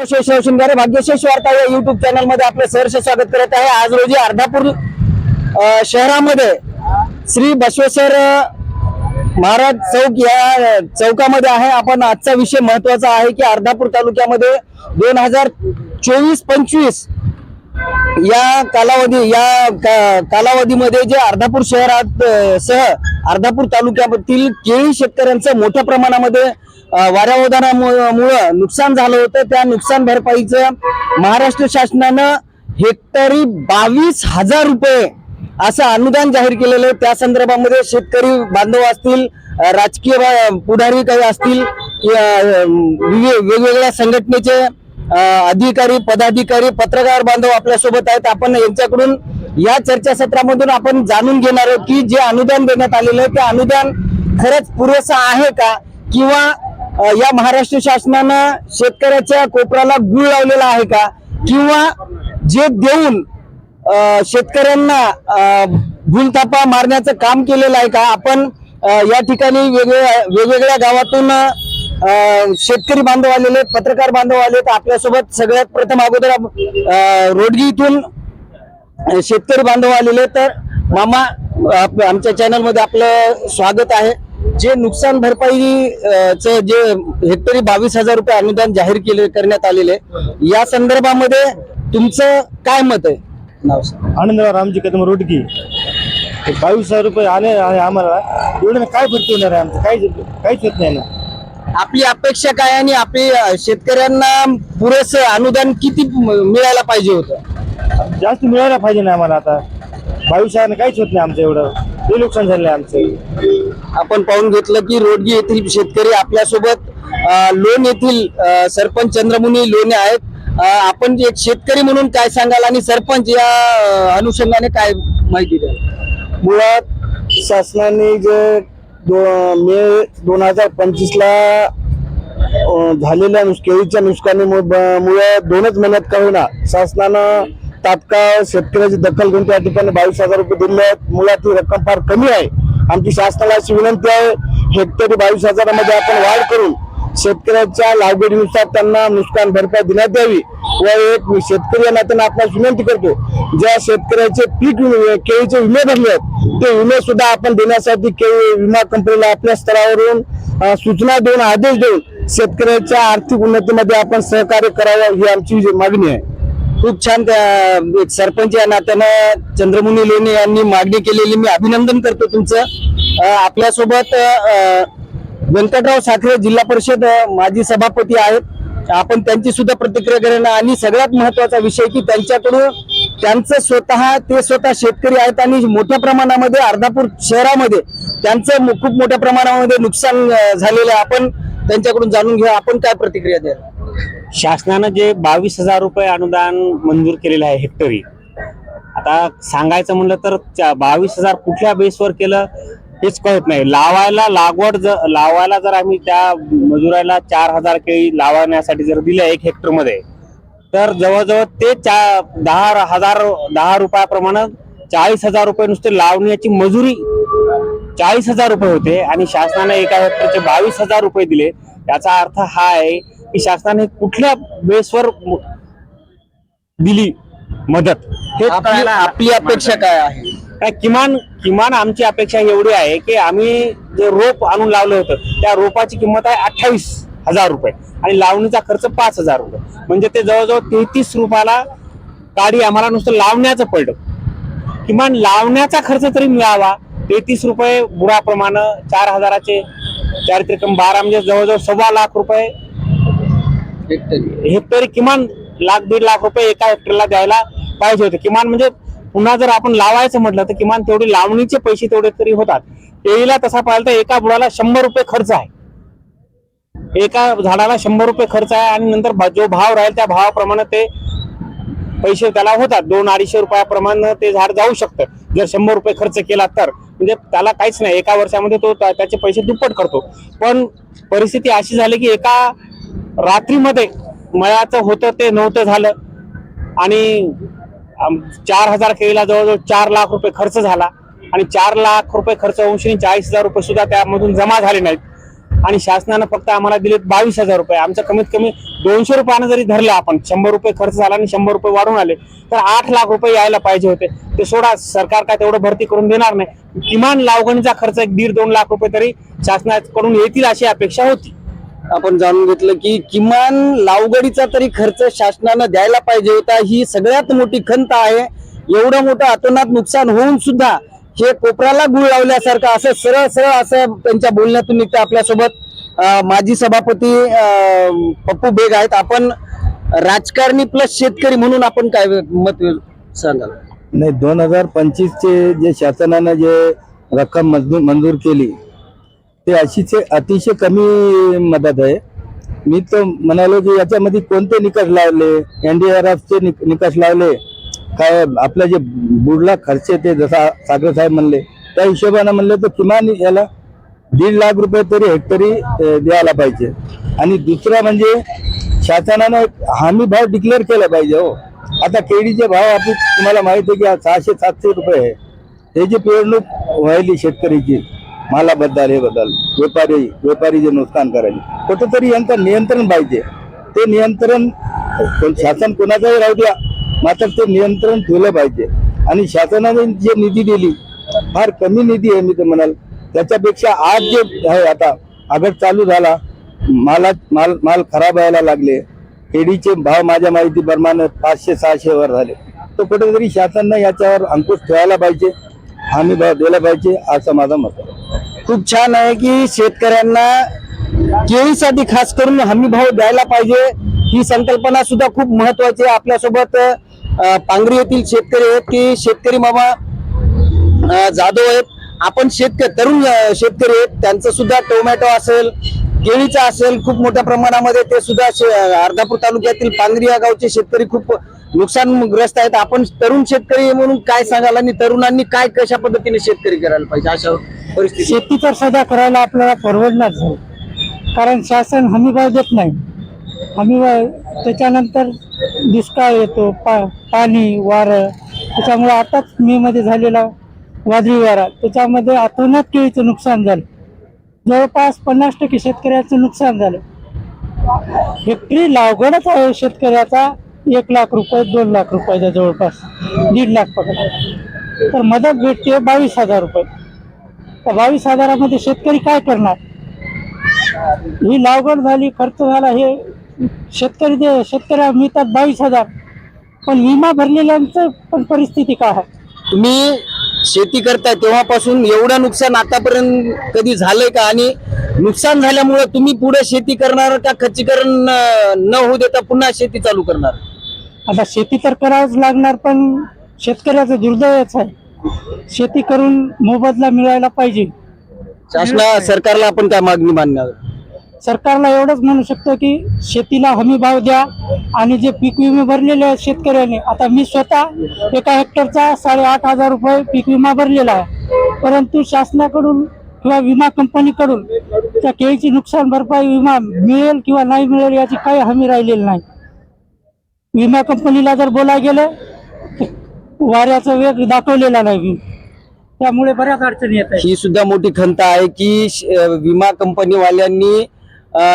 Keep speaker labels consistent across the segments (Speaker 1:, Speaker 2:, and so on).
Speaker 1: शेषराव शिंगारे भाग्यशेष वार्ता या युट्यूब चॅनलमध्ये आपलं सहर्ष स्वागत करत आहे. आज रोजी अर्धापूर शहरामध्ये श्री बसवेश्वर महाराज चौक या चौकामध्ये आहे. आपण आजचा विषय महत्त्वाचा आहे की अर्धापूर तालुक्यामध्ये दोन हजार चोवीस पंचवीस या कालावधी या का- कालावधीमध्ये जे अर्धापूर शहरात सह अर्धापूर तालुक्यातील केळी शेतकऱ्यांचं मोठ्या प्रमाणामध्ये वाऱ्यावधानामुळं नुकसान झालं होतं. त्या नुकसान भरपाईचं महाराष्ट्र शासनानं हेक्टरी बावीस हजार रुपये असं अनुदान जाहीर केलेलं आहे. त्या संदर्भामध्ये शेतकरी बांधव असतील राजकीय बा- पुढारी काही असतील वेगवेगळ्या संघटनेचे अधिकारी पदाधिकारी पत्रकार बांधव आपल्यासोबत आहेत. आपण यांच्याकडून या चर्चासत्रामधून आपण जाणून घेणार आहोत की जे अनुदान देण्यात आलेलं आहे ते अनुदान खरंच पुरेसं आहे का? किंवा या महाराष्ट्र शासनानं शेतकऱ्याच्या कोपऱ्याला गुळ लावलेला आहे का? किंवा जे देऊन शेतकऱ्यांना भूलथापा मारण्याचं काम केलेलं आहे का? आपण या ठिकाणी वेगवेगळ्या वेगवेगळ्या गावातून शेतकरी बांधव आलेले पत्रकार बांधव आले तर आपल्यासोबत सगळ्यात प्रथम अगोदर रोडगी इथून शेतकरी बांधव आलेले तर मामा आप- आमच्या चॅनलमध्ये आपलं स्वागत आहे. जे नुकसान भरपाई जे हेक्टरी बावीस हजार रुपये अनुदान जाहीर केले करण्यात आलेले. या संदर्भामध्ये तुमचं काय मत आहे.
Speaker 2: आनंदराव रामजी कदम रोडकी बावीस हजार रुपये आले आहे आम्हाला. एवढं काय भरती होणार आहे आमचं? काहीच काहीच होत नाही ना.
Speaker 1: आपली अपेक्षा काय आणि आपली अ, शेतकऱ्यांना पुरेस अनुदान किती म- मिळायला पाहिजे होतं?
Speaker 2: जास्त मिळायला पाहिजे ना आम्हाला आता. बावीस हजार काहीच होत नाही आमचं एवढं. ते नुकसान झालं आमचं.
Speaker 1: आपण पाहून घेतलं की रोडगी येथील शेतकरी आपल्यासोबत लोण येथील सरपंच चंद्रमुनी लोणे आहेत. आपण एक शेतकरी म्हणून काय सांगाल आणि सरपंच या अनुषंगाने काय माहिती द्याल?
Speaker 2: मुळात शासनाने जे दो मे दोन हजार पंचवीसला झालेल्या केळीच्या नुकसानीमुळे दोनच महिन्यात का होईना शासनानं तात्काळ शेतकऱ्याची दखल घेऊन त्या ठिकाणी बावीस हजार रुपये दिले आहेत. मुळात ही रक्कम फार कमी आहे. आमची शासनाला अशी विनंती आहे हेक्टरी बावीस हजारामध्ये आपण वाढ करून शेतकऱ्याच्या लागवडीनुसार त्यांना नुकसान भरपाई देण्यात यावी व एक शेतकरी या नात्याने आपल्याला विनंती करतो ज्या शेतकऱ्याचे पीक विमे केळीचे विमे भरले आहेत ते विमे सुद्धा आपण देण्यासाठी केळी विमा कंपनीला आपल्या स्तरावरून सूचना देऊन आदेश देऊन शेतकऱ्याच्या आर्थिक उन्नतीमध्ये आपण सहकार्य करावं ही आमची जी मागणी आहे.
Speaker 1: खूप छान त्या एक सरपंच या नात्यानं चंद्रमुनी लोणे यांनी मागणी केलेली. मी अभिनंदन करतो तुमचं. आपल्यासोबत व्यंकटराव साखरे जिल्हा परिषद माजी सभापती आहेत. आपण त्यांची सुद्धा प्रतिक्रिया करणं आणि सगळ्यात महत्त्वाचा विषय की त्यांच्याकडून त्यांचं स्वतः ते स्वतः शेतकरी आहेत आणि मोठ्या प्रमाणामध्ये अर्धापूर शहरामध्ये त्यांचं खूप मोठ्या प्रमाणामध्ये नुकसान झालेलं आहे. आपण त्यांच्याकडून जाणून घेऊ. आपण काय प्रतिक्रिया द्या
Speaker 3: शासनानं जे बावीस हजार रुपये अनुदान मंजूर केलेलं आहे हेक्टरी आता सांगायचं म्हणलं तर चा- बावीस हजार कुठल्या बेसवर केलं हेच कळत नाही. लावायला लागवड जर लावायला जर आम्ही त्या मजुराला चार हजार केळी लावण्यासाठी जर दिलं एक हेक्टरमध्ये तर जवळजवळ ते चा दहा हजार दहा रुपयाप्रमाणे चाळीस हजार रुपये नुसते लावण्याची मजुरी चाळीस हजार रुपये होते आणि शासनाने एका हेक्टरचे बावीस हजार रुपये दिले. त्याचा अर्थ हा आहे की शासनाने कुठल्या बेसवर दिली मदत? हे
Speaker 1: आपली अपेक्षा काय आहे?
Speaker 3: काय किमान किमान आमची अपेक्षा एवढी आहे की आम्ही जे रोप आणून लावलं होतं त्या रोपाची किंमत आहे अठ्ठावीस हजार रुपये आणि लावणीचा खर्च पाच हजार रुपये. म्हणजे ते जवळजवळ तेहतीस रुपयाला काडी आम्हाला नुसतं लावण्याचं पडलं. किमान लावण्याचा खर्च तरी मिळावा. तेहतीस रुपये बुडाप्रमाणे चार हजाराचे चार त्रिकम बारा म्हणजे जवळजवळ सव्वा लाख रुपये
Speaker 1: हेक्टरी
Speaker 3: हेक्टरी किमान लाख दीड लाख रुपये एका हेक्टरला द्यायला पाहिजे होते. किमान म्हणजे पुन्हा जर आपण लावायचं म्हटलं तर किमान तेवढे लावणीचे पैसे तेवढे तरी होतात. केळीला तसा पाहिलं तर एका बुडाला शंभर रुपये खर्च आहे. एका झाडाला शंभर रुपये खर्च आहे आणि नंतर जो भाव राहील त्या भावाप्रमाणे ते पैसे त्याला होतात. दोन अडीचशे रुपयाप्रमाणे ते झाड जाऊ शकतं. जर शंभर रुपये खर्च केला तर. म्हणजे त्याला काहीच नाही. एका वर्षामध्ये तो त्या- त्याचे पैसे दुप्पट करतो. पण परिस्थिती अशी झाली की एका रात्रीमध्ये मळ्याचं होतं ते नव्हतं झालं. आणि चार हजार केळीला जवळजवळ चार लाख रुपये खर्च झाला. आणि चार लाख रुपये खर्च होऊन चाळीस हजार रुपये सुद्धा त्यामधून जमा झाले नाहीत. आणि शासनानं फक्त आम्हाला दिलेत बावीस हजार रुपये. आमचं कमीत कमी दोनशे रुपयानं जरी धरलं आपण शंभर रुपये खर्च झाला आणि शंभर रुपये वाढून आले तर आठ लाख रुपये यायला पाहिजे होते. ते सोडा सरकार काय तेवढं भरती करून देणार नाही. किमान लावगणीचा खर्च एक दीड दोन लाख रुपये तरी शासनाकडून येतील अशी अपेक्षा होती.
Speaker 1: आपण जाणून घेतलं की किमान लावगडीचा तरी खर्च शासनानं द्यायला पाहिजे होता. ही सगळ्यात मोठी खंत आहे. एवढं मोठं अतोनात नुकसान होऊन सुद्धा हे कोपऱ्याला गुळ लावल्यासारखं असं सरळ सरळ असं त्यांच्या बोलण्यातून निघतं आपल्यासोबत. माजी सभापती पप्पू बेग आहेत. आपण राजकारणी प्लस शेतकरी म्हणून आपण काय मत सांगाल?
Speaker 4: नाही दोन हजार पंचवीसचे जे शासनानं जे रक्कम मंजूर केली ते अशीच अतिशय कमी मदत आहे. मी तर म्हणालो की याच्यामध्ये कोणते निकष लावले? एनडीआरएफचे निकष लावले. काय आपलं जे बुडला खर्च ते जसा सागर साहेब म्हणले त्या हिशोबानं म्हणले तर किमान याला दीड लाख रुपये तरी हेक्टरी द्यायला पाहिजे. आणि दुसरा म्हणजे शासनानं एक हमी भाव डिक्लेअर केला पाहिजे हो. आता केळीचे भाव आपण तुम्हाला माहिती आहे की सहाशे सातशे रुपये आहे. त्याची पेरणूक व्हायली शेतकरीची मालाबद्दल हे बद्दल. व्यापारी व्यापारी जे नुकसान करायचे कुठेतरी यांचं नियंत्रण पाहिजे. ते नियंत्रण कोण- शासन कोणाचाही राहू द्या मात्र ते नियंत्रण ठेवलं पाहिजे. आणि शासनाने जे निधी दिली फार कमी निधी आहे मी तर म्हणाल. त्याच्यापेक्षा आज जे आहे आता अगर चालू झाला माला माल माल खराब व्हायला लागले. केळीचे भाव माझ्या माहितीप्रमाणे पाचशे सहाशे वर झाले. तर कुठेतरी शासनानं याच्यावर अंकुश ठेवायला पाहिजे. हमी भाव दिला पाहिजे असं माझं मत आहे.
Speaker 1: खूप छान आहे की शेतकऱ्यांना केळीसाठी खास करून हमी भाव द्यायला पाहिजे. ही संकल्पना सुद्धा खूप महत्वाची आहे. आपल्यासोबत पांगरी येथील शेतकरी आहेत की शेतकरी मामा जाधव आहेत. आपण शेतकरी तरुण शेतकरी आहेत. त्यांचं सुद्धा टोमॅटो असेल केळीचा असेल खूप मोठ्या प्रमाणामध्ये ते सुद्धा शे- अर्धापूर तालुक्यातील पांगरी या गावचे शेतकरी खूप नुकसानग्रस्त आहेत. आपण तरुण शेतकरी म्हणून काय सांगाल आणि तरुणांनी काय कशा पद्धतीने शेतकरी करायला पाहिजे? अशा
Speaker 5: शेती तर सध्या करायला आपल्याला परवडणार नाही कारण शासन हमीभाव देत नाही. हमीभाव त्याच्यानंतर दुष्काळ येतो पा पाणी वारं. त्याच्यामुळे आताच मे मध्ये झालेला वादळी वारा. त्याच्यामध्ये अतोनात केळीचं नुकसान झालं. जवळपास पन्नास टक्के शेतकऱ्याचं नुकसान झालं. हेक्टरी लागवडच आहे शेतकऱ्याचा एक लाख रुपये दोन लाख रुपयाचा जवळपास. दीड लाख पकडा तर मदत भेटते बावीस हजार रुपये. तर बावीस हजारामध्ये शेतकरी काय करणार? ही लागवड झाली खर्च झाला हे शेतकरी दे शेतकऱ्या मिळतात बावीस हजार. पण विमा भरलेल्यांचं पण परिस्थिती काय आहे?
Speaker 1: तुम्ही शेती करताय तेव्हापासून एवढं नुकसान आतापर्यंत कधी झालंय का? आणि नुकसान झाल्यामुळे तुम्ही पुढे शेती करणार का खच्चीकरण न होऊ देता पुन्हा शेती चालू करणार?
Speaker 5: आता शेती तर करावंच लागणार पण शेतकऱ्याचं दुर्दैवच आहे. शेती करून मोबदला मिळायला पाहिजे.
Speaker 1: शासना सरकारला आपण काय मागणी मानणार?
Speaker 5: सरकारला एवढंच म्हणू शकतो की शेतीला हमी भाव द्या आणि जे पीक विमे भरलेले आहेत शेतकऱ्याने आता मी स्वतः एका हेक्टरचा साडेआठ हजार रुपये पीक विमा भरलेला आहे. परंतु शासनाकडून किंवा विमा कंपनीकडून त्या केळीची नुकसान भरपाई विमा मिळेल किंवा नाही मिळेल याची काही हमी राहिलेली नाही. विमा कंपनीला जर बोलायला गेलं वाऱ्याचा वेग दाखवलेला नाही. त्यामुळे बऱ्याच अडचणी येत आहेत.
Speaker 1: ही सुद्धा मोठी खंत आहे की श- विमा कंपनीवाल्यांनी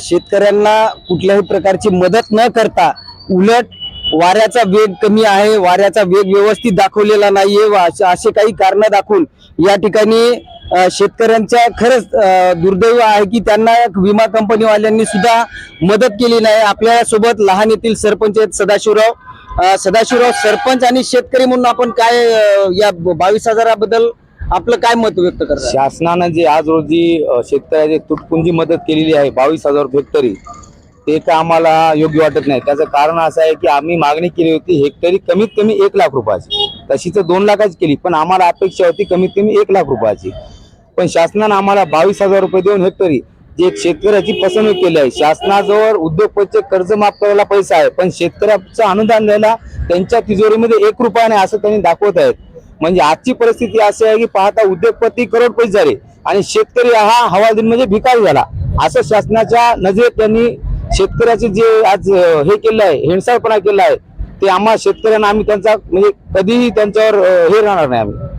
Speaker 1: शेतकऱ्यांना कुठल्याही प्रकारची मदत न करता उलट वाऱ्याचा वेग कमी आहे वाऱ्याचा वेग व्यवस्थित दाखवलेला नाहीये व असे असे काही कारण दाखवून या ठिकाणी अं, शेतकऱ्यांच्या खरंच दुर्दैव आहे की त्यांना विमा कंपनीवाल्यांनी सुद्धा मदत केली नाही. आपल्यासोबत लहान येथील सरपंच आहेत सदाशिवराव सदाशिवराव सरपंच आणि शेतकरी म्हणून आपण काय या बावीस हजाराबद्दल आपलं काय मत व्यक्त करतो
Speaker 6: शासनानं जे आज रोजी शेतकऱ्याची तुटपुंजी मदत केलेली आहे बावीस हजार हेक्टरी ते तर आम्हाला योग्य वाटत नाही. त्याचं कारण असं आहे की आम्ही मागणी केली होती हेक्टरी कमीत कमी एक लाख रुपयाची. तशी तर दोन लाखाची केली पण आम्हाला अपेक्षा होती कमीत कमी एक लाख रुपयाची. पण शासनानं आम्हाला बावीस हजार रुपये देऊन हेक्टरी जे शेतकऱ्याची फसवणूक केली आहे शासनाजवळ उद्योगपतीचे कर्ज माफ करायला पैसा आहे पण शेतकऱ्याचं अनुदान द्यायला त्यांच्या तिजोरीमध्ये एक रुपया नाही असं त्यांनी दाखवत आहेत. म्हणजे आजची परिस्थिती अशी आहे की पाहता उद्योगपती करोडपती झाले आणि शेतकरी हा हवालदिन म्हणजे भिकारी झाला. असं शासनाच्या नजरेत त्यांनी शेतकऱ्याचे जे आज हे केलं आहे हिंसाळपणा केला आहे ते आम्हा शेतकऱ्यांना आम्ही त्यांचा म्हणजे कधीही त्यांच्यावर हे राहणार नाही आम्ही.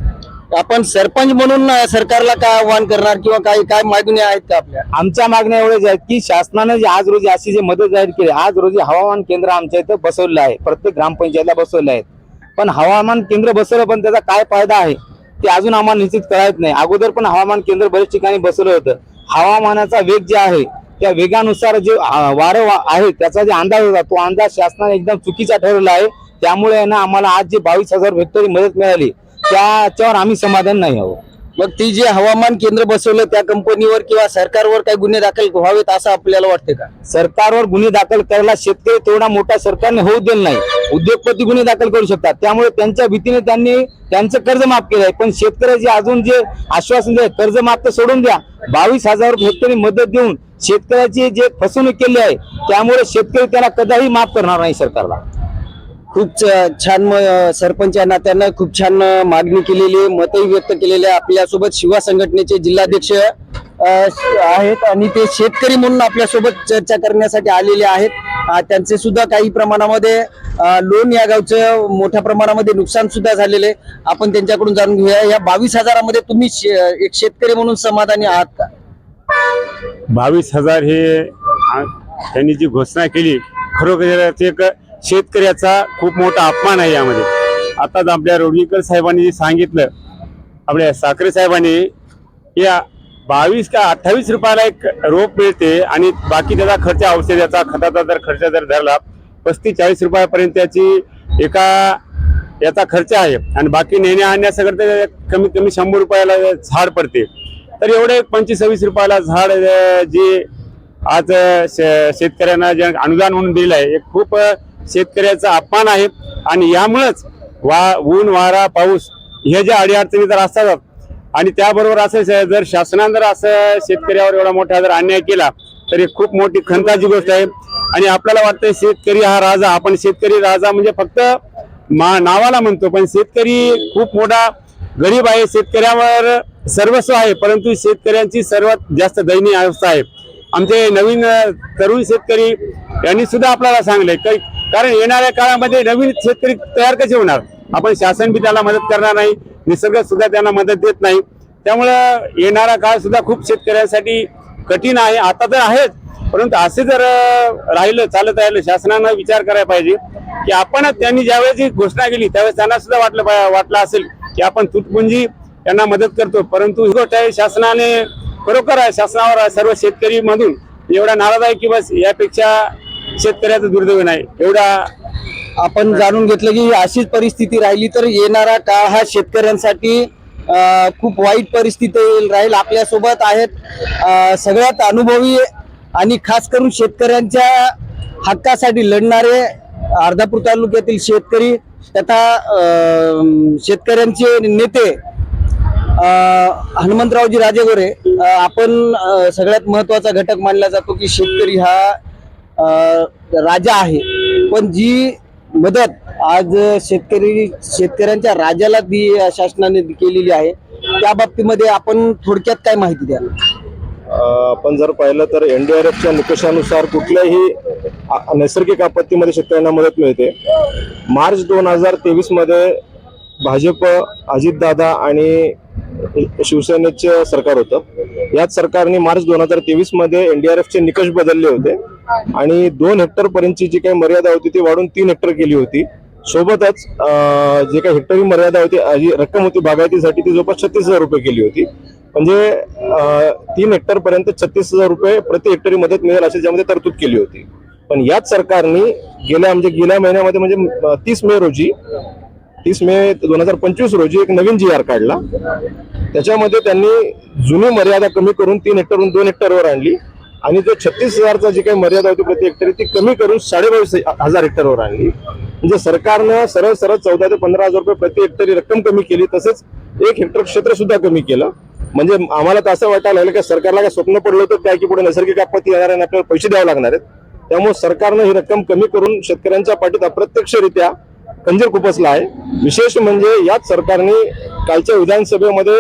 Speaker 1: आपण सरपंच म्हणून सरकारला काय आव्हान करणार किंवा काही काय मागण्या आहेत का आपल्या?
Speaker 6: आमच्या मागण्या एवढ्याच आहेत की शासनाने जे आज रोजी अशी जी मदत जाहीर केली आज रोजी हवामान केंद्र आमच्या इथं बसवलं आहे. प्रत्येक ग्रामपंचायतला बसवलं आहे. पण हवामान केंद्र बसवलं पण त्याचा काय फायदा आहे ते अजून आम्हाला निश्चित कळत नाही. अगोदर पण हवामान केंद्र बरेच ठिकाणी बसवलं होतं. हवामानाचा वेग जे आहे त्या वेगानुसार जे वारं वा- आहे त्याचा जे अंदाज होता तो अंदाज शासनाने एकदम चुकीचा ठरवला आहे. त्यामुळे आहे ना आम्हाला आज जे बावीस हजार हेक्टरी मदत मिळाली त्याच्यावर आम्ही समाधान नाही आहोत.
Speaker 1: मग ती जे हवामान केंद्र बसवलं त्या कंपनीवर किंवा सरकारवर काही गुन्हे दाखल व्हावेत असं आपल्याला वाटते का?
Speaker 6: सरकारवर गुन्हे दाखल करायला शेतकरी तेवढा मोठा सरकारने होऊ दिलं नाही. उद्योगपती गुन्हे दाखल करू शकतात. त्यामुळे त्यांच्या भीतीने त्यांनी त्यांचं कर्ज माफ केलं आहे. पण शेतकऱ्याचे अजून जे आश्वासन दिले कर्ज माफ तर सोडून द्या. बावीस हजार हेक्टरी मदत देऊन शेतकऱ्याची जे फसवणूक केली आहे त्यामुळे शेतकरी त्याला कदाही माफ करणार नाही सरकारला.
Speaker 1: खूप छान म- सरपंच या नात्यानं खूप छान मागणी केलेली आहे, मतही व्यक्त केलेले आहे. आपल्यासोबत शिवा संघटनेचे जिल्हाध्यक्ष आहेत आणि ते शेतकरी म्हणून आपल्यासोबत चर्चा करण्यासाठी आलेले आहेत त्यांचे सुद्धा काही प्रमाणामध्ये लोन या गावचं मोठ्या प्रमाणामध्ये नुकसान सुद्धा झालेले आहे. आपण त्यांच्याकडून जाणून घेऊया या बावीस हजारामध्ये तुम्ही शे- एक शेतकरी म्हणून समाधानी आहात का
Speaker 3: बावीस हजार हे त्यांनी जी घोषणा केली खरोखर ते एक शेतकऱ्याचा खूप मोठा अपमान आहे यामध्ये. आताच आपल्या रोडगीकर साहेबांनी जे सांगितलं आपल्या साखरे साहेबांनी या बावीस का अठ्ठावीस रुपयाला एक रोप मिळते आणि बाकी त्याचा खर्च औषधाचा खताचा जर खर्च जर धरला पस्तीस चाळीस रुपयापर्यंत त्याची एका याचा खर्च आहे. आणि बाकी नेण्या आणण्यासकट ते कमीत कमी शंभर रुपयाला झाड पडते. तर एवढे पंचवीस सव्वीस रुपयाला झाड जे आज शे- शेतकऱ्यांना जे अनुदान म्हणून दिलं आहे हे खूप शेतकऱ्याचा अपमान आहे. आणि यामुळेच वा ऊन वारा पाऊस हे ज्या अडीअडचणी जर असतात आणि त्याबरोबर असं जर शासनानं जर असं शेतकऱ्यावर एवढा मोठा जर अन्याय केला तर ही खूप मोठी खंताची गोष्ट आहे. आणि आपल्याला वाटतं शेतकरी हा राजा. आपण शेतकरी राजा म्हणजे फक्त मा नावाला म्हणतो पण शेतकरी खूप मोठा गरीब आहे. शेतकऱ्यावर सर्वस्व आहे परंतु शेतकऱ्यांची सर्वात जास्त दयनीय अवस्था आहे. आमचे नवीन तरुण शेतकरी यांनी सुद्धा आपल्याला सांगले कारण येणाऱ्या काळामध्ये नवीन शेतकरी तयार कसे होणार? आपण शासन बी त्याला मदत करणार नाही निसर्ग सुद्धा त्यांना मदत देत नाही. त्यामुळं येणारा काळ सुद्धा खूप शेतकऱ्यांसाठी कठीण आहे. आता तर आहेच परंतु असे जर राहिलं चालत राहिलं शासनानं विचार करायला पाहिजे की आपण त्यांनी ज्यावेळेस ही घोषणा केली त्यावेळेस त्यांना सुद्धा वाटलं वाटलं असेल की आपण तुटपुंजी त्यांना मदत करतो परंतु ही गोष्ट आहे शासनाने खरोखर आहे शासनावर सर्व शेतकरी मधून एवढा नाराज आहे की बस यापेक्षा शेतकऱ्याचं दुर्दैव नाही. एवढा
Speaker 1: आपण जाणून घेतलं की अशीच परिस्थिती राहिली तर येणारा काळ हा शेतकऱ्यांसाठी खूप वाईट परिस्थिती राहील आपल्यासोबत आहेत सगळ्यात अनुभवी आणि खास करून शेतकऱ्यांच्या हक्कासाठी लढणारे अर्धापूर तालुक्यातील शेतकरी तथा शेतकऱ्यांचे नेते हनुमंतरावजी राजेगोरे आपण सगळ्यात महत्त्वाचा घटक मानला जातो की शेतकरी हा राजा आहे. पण जी मदत आज शेतकरी शेतकऱ्यांच्या राजाला दी शासनाने केलेली आहे त्या बाबतीमध्ये आपण थोडक्यात काय माहिती द्या
Speaker 2: आपण जर पाहिलं तर एनडीआरएफच्या निकषानुसार कुठल्याही नैसर्गिक आपत्तीमध्ये शेतकऱ्यांना मदत मिळते. मार्च दोन हजार तेवीसमध्ये भाजप अजितदादा आणि शिवसेनेचे सरकार होतं. याच सरकारने मार्च दोन हजार तेवीसमध्ये एनडीआरएफचे निकष बदलले होते. आणि दोन हेक्टर पर्यंतची जी काही मर्यादा होती ती वाढून तीन हेक्टर केली होती. सोबतच जे काही हेक्टरी मर्यादा होती जी रक्कम होती बागायतीसाठी ती जवळपास छत्तीस हजार रुपये केली होती. म्हणजे तीन हेक्टर पर्यंत छत्तीस हजार रुपये प्रति हेक्टरी मदत मिळेल अशी ज्यामध्ये तरतूद केली होती. पण याच सरकारने गेल्या म्हणजे गेल्या महिन्यामध्ये म्हणजे तीस मे रोजी तीस मे दोन हजार पंचवीस रोजी एक नवीन जी आर काढला. त्याच्यामध्ये त्यांनी जुनी मर्यादा कमी करून तीन हेक्टरहून दोन हेक्टरवर आणली. आणि जो छत्तीस हजारचा जी काही मर्यादा होती प्रति हेक्टरी ती कमी करून साडेबावीस हजार हेक्टरवर आणली. म्हणजे सरकारनं सरळ सरळ चौदा ते पंधरा हजार रुपये प्रति हेक्टरी रक्कम कमी केली तसंच एक हेक्टर क्षेत्र सुद्धा कमी केलं. म्हणजे आम्हाला तर असं वाटायला लागलं की सरकारला काय स्वप्न पडलं होतं काय की पुढे नैसर्गिक आपत्ती येणार आणि आपल्याला पैसे द्यावे लागणार आहेत. त्यामुळे सरकारनं ही रक्कम कमी करून शेतकऱ्यांच्या पाठीत अप्रत्यक्षरित्या खंजीर खुपसला आहे. विशेष म्हणजे याच सरकारने कालच्या विधानसभेमध्ये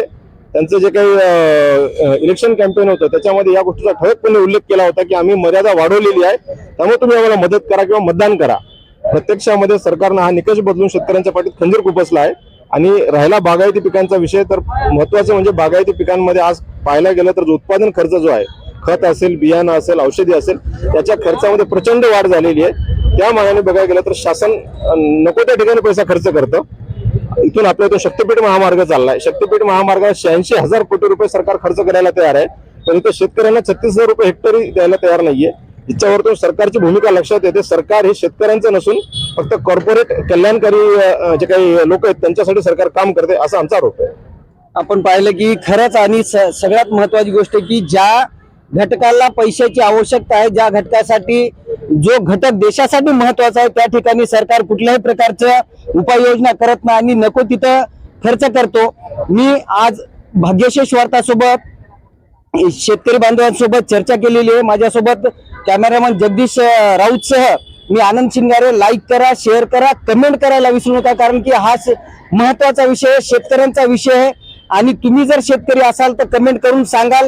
Speaker 2: त्यांचं जे काही इलेक्शन कॅम्पेन होतं त्याच्यामध्ये या गोष्टीचा ठळकपणे उल्लेख केला होता की आम्ही मर्यादा वाढवलेली आहे. त्यामुळे तुम्ही आम्हाला मदत करा किंवा मतदान करा. प्रत्यक्षामध्ये सरकारनं हा निकष बदलून शेतकऱ्यांच्या पाठीत खंजीर खुपसला आहे. आणि राहिला बागायती पिकांचा विषय तर महत्वाचं म्हणजे बागायती पिकांमध्ये आज पाहायला गेलं तर जो उत्पादन खर्च जो आहे खत असेल बियाणं असेल औषधी असेल त्याच्या खर्चामध्ये प्रचंड वाढ झालेली आहे. त्या मानाने बघायला गेलं तर शासन नको त्या ठिकाणी पैसा खर्च करतं. इथून आपल्या तो शक्तीपीठ महामार्ग चाललाय. शक्तीपीठ महामार्गात शहाऐंशी हजार कोटी रुपये सरकार खर्च करायला तयार आहे. पण इथं शेतकऱ्यांना छत्तीस हजार रुपये हेक्टरी द्यायला तयार नाहीये. याच्यावरतून सरकारची भूमिका लक्षात येते. सरकार हे शेतकऱ्यांचं नसून फक्त कॉर्पोरेट कल्याणकारी जे काही लोक आहेत त्यांच्यासाठी सरकार काम करते असा आमचा आरोप आहे.
Speaker 1: आपण पाहिलं की खरंच आणि स- सगळ्यात महत्वाची गोष्ट की ज्या घटकाला पैशाची आवश्यकता आहे. ज्या घटकासाठी जो घटक देशासाठी महत्त्वाचा आहे त्या ठिकाणी सरकार कुठल्याही प्रकारच्या उपाययोजना करत नाही आणि नको तिथं खर्च करतो. मी आज भाग्यशेष वार्तासोबत शेतकरी बांधवांसोबत चर्चा केलेली आहे. माझ्यासोबत कॅमेरामॅन जगदीश राऊत राऊतसह मी आनंद शिंगारे. लाईक करा शेअर करा कमेंट करायला विसरू नका कारण की हा महत्त्वाचा विषय आहे, शेतकऱ्यांचा विषय आहे. आणि तुम्ही जर शेतकरी असाल तर कमेंट करून सांगाल.